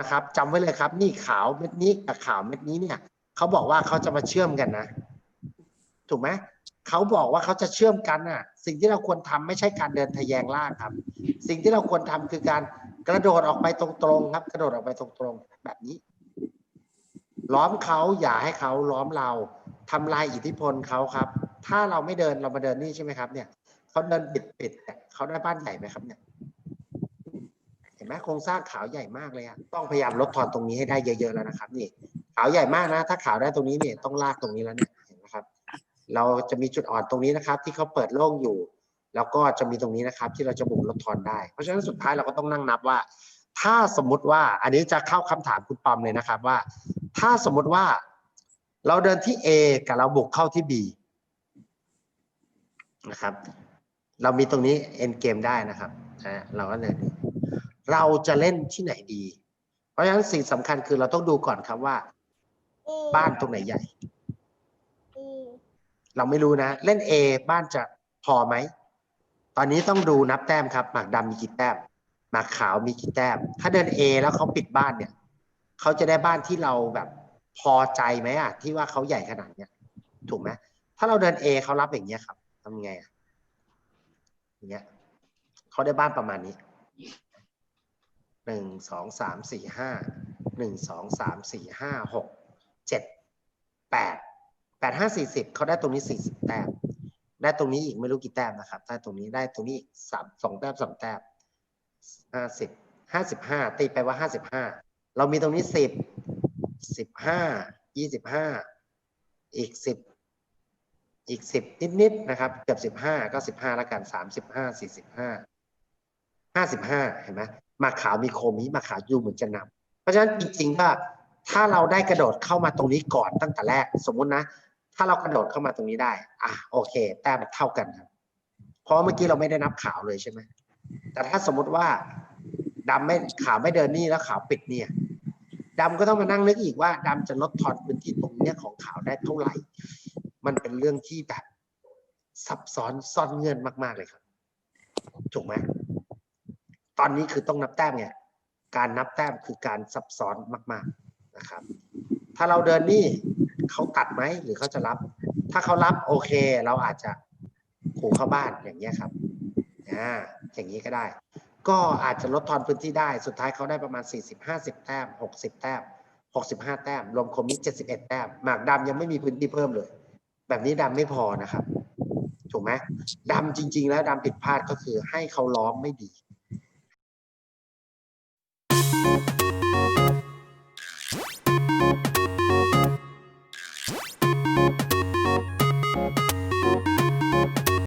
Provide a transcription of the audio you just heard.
นะครับจำไว้เลยครับ นี่ขาวเม็ดนี้กับขาวเม็ดนี้เนี่ยเขาบอกว่าเขาจะมาเชื่อมกันนะ ถูกไหมเขาบอกว่าเขาจะเชื่อมกันน่ะ สิ่งที่เราควรทำไม่ใช่การเดินทะแยงล่างครับ สิ่งที่เราควรทำคือการกระโดดออกไปตรงๆครับ กระโดดออกไปตรงๆแบบนี้ ล้อมเขาอย่าให้เขาล้อมเราทำลายอิทธิพลเขาครับ ถ้าเราไม่เดินเรามาเดินนี่ใช่ไหมครับ เนี่ยเขาเดินปิดปิดๆเนี่ยเขาได้บ้านใหญ่ไหมครับเนี่ย ไหมโครงสร้างขาวใหญ่มากเลยอะต้องพยายามลดทอนตรงนี้ให้ได้เยอะๆแล้วนะครับ นี่ ขาวใหญ่มากนะ ถ้าขาวได้ตรงนี้เนี่ยต้องลากตรงนี้แล้วเนี่ยเห็นไหมครับ เราจะมีจุดอ่อนตรงนี้นะครับ ที่เขาเปิดโล่งอยู่ แล้วก็จะมีตรงนี้นะครับ ที่เราจะบุกลดทอนได้ เพราะฉะนั้นสุดท้ายเราก็ต้องนั่งนับว่า ถ้าสมมุติว่าอันนี้จะเข้าคำถามคุณปอมเลยนะครับว่า ถ้าสมมุติว่าเราเดินที่ A กับเราบุกเข้าที่ B นะครับ เรามีตรงนี้ end game ได้นะครับนะเราก็เลย เราจะเล่นที่ไหนดี เพราะฉะนั้นสิ่งสำคัญคือเราต้องดูก่อนครับว่า บ้านตรงไหนใหญ่ เราไม่รู้นะ เล่น A บ้านจะพอไหม ตอนนี้ต้องดูนับแต้มครับ หมากดำมีกี่แต้ม หมากขาวมีกี่แต้ม ถ้าเดิน A แล้วเขาปิดบ้านเนี่ย เขาจะได้บ้านที่เราแบบพอใจไหมอะ ที่ว่าเขาใหญ่ขนาดเนี้ย ถูกไหมถ้าเราเดิน A เขารับอย่างเงี้ยครับทำไงอะอย่างเงี้ยเขาได้บ้านประมาณนี้ หนึ่งสองสามสี่ห้าหนึ่งสองสามสี่ห้าหกเจ็ดแปดแปดห้าสี่สิบเขาได้ตรงนี้สี่สิบแต้มได้ตรงนี้อีกไม่รู้กี่แต้มนะครับได้ตรงนี้ได้ตรงนี้สามสองแต้มสองแต้มห้าสิบห้าสิบห้าตีไปว่าห้าสิบห้าเรามีตรงนี้สิบสิบห้ายี่สิบห้าอีกสิบอีกสิบนิดๆนะครับ เกือบสิบห้าก็สิบห้าล้วกันสามสิบห้าสี่สิบห้า ห้าสิบห้าเห็นไหมมาขาวมีโคมีมาขาวยูเหมือนจะนำเพราะฉะนั้นจริงๆว่าถ้าเราได้กระโดดเข้ามาตรงนี้ก่อนตั้งแต่แรก สมมุตินะ ถ้าเรากระโดดเข้ามาตรงนี้ได้ อะโอเค แต้มเท่ากันครับ เพราะเมื่อกี้เราไม่ได้นับขาวเลยใช่ไหมแต่ถ้าสมมุติว่าดำไม่ขาวไม่เดินนี่แล้วขาวปิดเนี่ยดำก็ต้องมานั่งนึกอีกว่าดำจะลดทอนพื้นที่ตรงเนี้ยของขาวได้เท่าไหร่ มันเป็นเรื่องที่แบบซับซ้อนซ่อนเงื่อนมาก ๆเลยครับ ถูกไหม ตอนนี้คือต้องนับแต้มไงการนับแต้มคือการซับซ้อนมาก ๆนะครับ ถ้าเราเดินนี่เขาตัดไหมหรือเขาจะรับ ถ้าเขารับโอเค เราอาจจะขู่เข้าบ้านอย่างเงี้ยครับอ่าอย่างนี้ก็ได้ ก็อาจจะลดทอนพื้นที่ได้สุดท้ายเขาได้ประมาณ 40 50 แต้ม 60 แต้ม 65 แต้ม รวมคมนี้71 แต้มหมากดำยังไม่มีพื้นที่เพิ่มเลย แบบนี้ดำไม่พอนะครับ ถูกไหมดำจริง ๆ แล้วดำผิดพลาดก็คือให้เขาล้อมไม่ดี